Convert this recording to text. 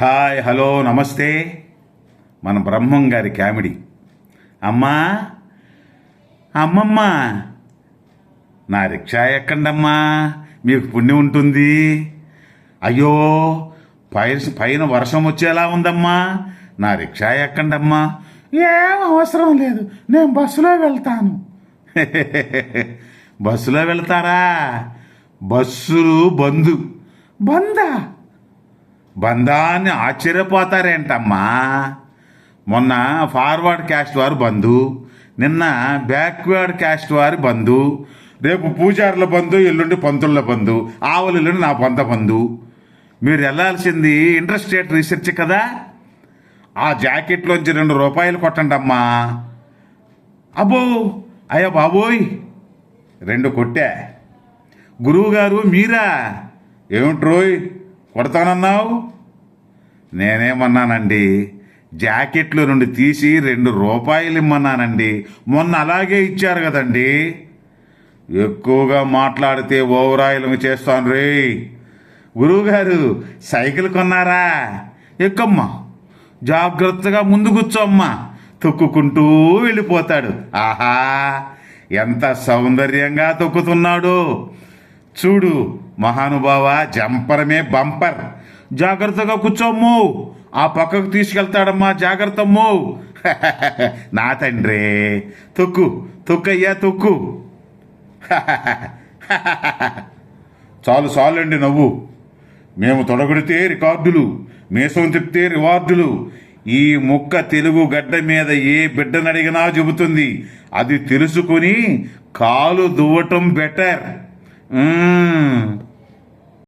Hi hello నమస్తే. మన బ్రహ్మం గారి కామెడీ. అమ్మా అమ్మమ్మ నా రిక్షా ఎక్కండమ్మా మీకు పుణ్యం ఉంటుంది. అయ్యో పై పైన వర్షం వచ్చేలా ఉందమ్మా నా రిక్షా ఎక్కండమ్మా. ఏం అవసరం లేదు నేను బస్సులో వెళ్తాను. బస్సులో వెళ్తారా? బస్సులు బంధు బందా? బంధాన్ని ఆశ్చర్యపోతారేంటమ్మా? మొన్న ఫార్వర్డ్ క్యాస్ట్ వారు బంధు నిన్న బ్యాక్వర్డ్ క్యాస్ట్ వారి బంధు రేపు పూజారుల బంధు ఎల్లుండి పంతుల బంధు ఆవుల ఎల్లుండి నా పంత బంధు. మీరు వెళ్ళాల్సింది ఇంటర్స్టేట్ రీసెర్చ్ కదా? ఆ జాకెట్లోంచి రెండు రూపాయలు కొట్టండి అమ్మా అబ్బో అయ్యా బాబోయ్ రెండు కొట్టా. గురువుగారు మీరా? ఏమిట్రోయ్? కొడతానన్నావు? నేనేమన్నానండి? జాకెట్లో నుండి తీసి రెండు రూపాయలు ఇమ్మన్నానండి. మొన్న అలాగే ఇచ్చారు కదండి. ఎక్కువగా మాట్లాడితే ఓవరాయిలు చేస్తాను రే. గురువుగారు సైకిల్ కొన్నారా? ఎక్కమ్మా? జాగ్రత్తగా ముందు కూర్చోమ్మా తొక్కుకుంటూ వెళ్ళిపోతాడు. ఆహా! ఎంత సౌందర్యంగా తొక్కుతున్నాడు. చూడు మహానుభావ జంపరమే బంపర్. జాగ్రత్తగా కూర్చోమ్ము. ఆ పక్కకు తీసుకెళ్తాడమ్మా జాగ్రత్తమ్ము. నా తండ్రే తొక్కు తొక్కయ్యా తొక్కు. చాలు చాలండి నవ్వు. మేము తొడగొడితే రికార్డులు మేసం తిప్పితే రివార్డులు. ఈ ముక్క తెలుగు గడ్డ మీద ఏ బిడ్డనడిగినా చెబుతుంది. అది తెలుసుకుని కాలు దువ్వటం బెటర్. మ్మ్.